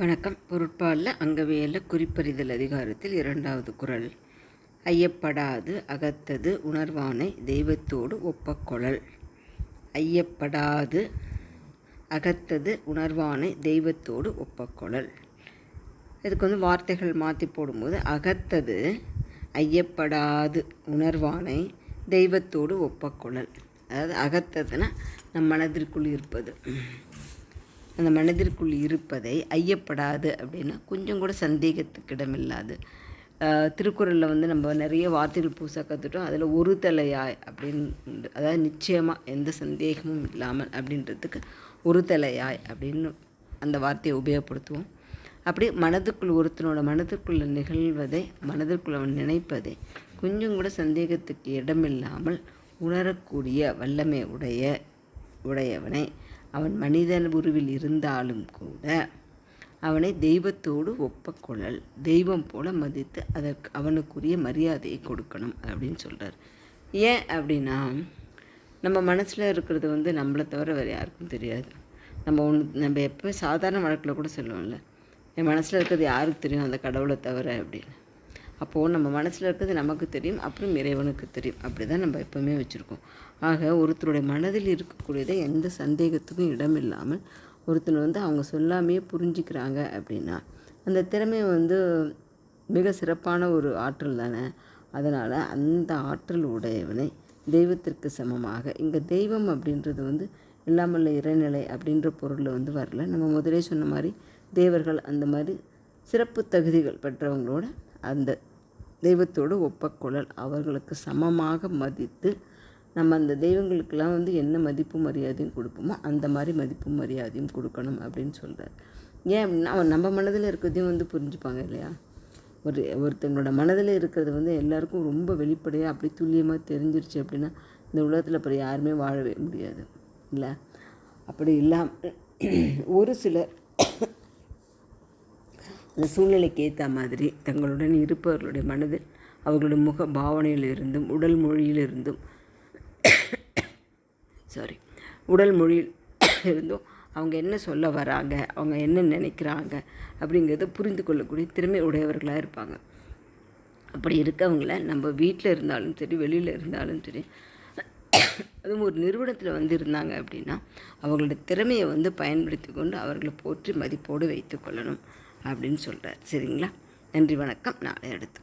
வணக்கம். பொருட்பாலில் அங்கவியலில் குறிப்பறிதல் அதிகாரத்தில் இரண்டாவது குரல். ஐயப்படாது அகத்தது உணர்வானை தெய்வத்தோடு ஒப்பக்கொழல். ஐயப்படாது அகத்தது உணர்வானை தெய்வத்தோடு ஒப்பக்கொழல். இதுக்கு வந்து வார்த்தைகள் மாற்றி போடும்போது அகத்தது ஐயப்படாது உணர்வானை தெய்வத்தோடு ஒப்பக்கொழல். அதாவது அகத்ததுன்னா நம் மனதிற்குள் இருப்பது. அந்த மனதிற்குள் இருப்பதை ஐயப்படாது அப்படின்னா கொஞ்சம் கூட சந்தேகத்துக்கு இடமில்லாது. திருக்குறளில் வந்து நம்ம நிறைய வார்த்தைகள் பூசா கற்றுட்டோம் அதில் ஒரு தலையாய் அப்படின்னு அதாவது நிச்சயமாக எந்த சந்தேகமும் இல்லாமல் அப்படின்றதுக்கு ஒரு தலையாய் அப்படின்னு அந்த வார்த்தையை உபயோகப்படுத்துவோம். அப்படி மனதுக்குள் ஒருத்தனோட மனதுக்குள்ளே நிகழ்வதை மனதிற்குள் அவன் நினைப்பதை கொஞ்சம் கூட சந்தேகத்துக்கு இடமில்லாமல் உணரக்கூடிய வல்லமை உடைய உடையவனை அவன் மனிதன் உருவில் இருந்தாலும் கூட அவனை தெய்வத்தோடு ஒப்பக்கொள்ளல் தெய்வம் போல மதித்து அதற்கு அவனுக்குரிய மரியாதையை கொடுக்கணும் அப்படின்னு சொல்கிறார் ஏன் அப்படின்னா நம்ம மனசில் இருக்கிறது வந்து நம்மளை தவிர வேறு யாருக்கும் தெரியாது. நம்ம ஒன்று நம்ம எப்போ சாதாரண வழக்கில் கூட சொல்லுவோம்ல என் மனசில் இருக்கிறது யாருக்கு தெரியும் அந்த கடவுளை தவிர? அப்படின்னு. அப்போது நம்ம மனசில் இருக்கிறது நமக்கு தெரியும் அப்புறம் இறைவனுக்கு தெரியும். அப்படி தான் நம்ம எப்போவுமே வச்சுருக்கோம். ஆக ஒருத்தருடைய மனதில் இருக்கக்கூடியதை எந்த சந்தேகத்துக்கும் இடம் இல்லாமல் ஒருத்தர் வந்து அவங்க சொல்லாமையே புரிஞ்சுக்கிறாங்க அப்படின்னா அந்த திறமை வந்து மிக சிறப்பான ஒரு ஆற்றல் தானே? அதனால் அந்த ஆற்றல் உடையவனை தெய்வத்திற்கு சமமாக இங்கே தெய்வம் அப்படின்றது வந்து இல்லாமல் இறைநிலை அப்படின்ற பொருளில் வந்து வரல. நம்ம முதலே சொன்ன மாதிரி தேவர்கள் அந்த மாதிரி சிறப்பு தகுதிகள் பெற்றவங்களோட அந்த தெய்வத்தோடு ஒப்பக்குழல் அவர்களுக்கு சமமாக மதித்து நம்ம அந்த தெய்வங்களுக்கெல்லாம் வந்து என்ன மதிப்பு மரியாதையும் கொடுப்போமோ அந்த மாதிரி மதிப்பு மரியாதையும் கொடுக்கணும் அப்படின்னு சொல்கிறார் ஏன் அப்படின்னா அவன் நம்ம மனதில் இருக்கிறதையும் வந்து புரிஞ்சுப்பாங்க இல்லையா? ஒரு ஒருத்தங்களோட மனதில் இருக்கிறது வந்து எல்லாருக்கும் ரொம்ப வெளிப்படையாக அப்படி துல்லியமாக தெரிஞ்சிருச்சு அப்படின்னா இந்த உலகத்தில் அப்புறம் யாருமே வாழவே முடியாது. இல்லை? அப்படி இல்லாமல் ஒரு சிலர் அந்த சூழ்நிலைக்கு ஏற்ற மாதிரி தங்களுடன் இருப்பவர்களுடைய மனதில் அவர்களுடைய முக பாவனையிலிருந்தும் உடல் மொழியிலிருந்தும் சாரி உடல் மொழியில் இருந்தும் அவங்க என்ன சொல்ல வராங்க அவங்க என்ன நினைக்கிறாங்க அப்படிங்கிறத புரிந்து கொள்ளக்கூடிய திறமை உடையவர்களாக இருப்பாங்க. அப்படி இருக்கவங்கள நம்ம வீட்டில் இருந்தாலும் சரி வெளியில் இருந்தாலும் சரி அதுவும் ஒரு நிறுவனத்தில் வந்து இருந்தாங்க அப்படின்னா அவங்களோட திறமையை வந்து பயன்படுத்தி கொண்டு அவர்களை போற்றி மதிப்போடு வைத்து கொள்ளணும். அப்படின்னு சொல்கிறார் சரிங்களா? நன்றி வணக்கம். நாளை அடுத்து.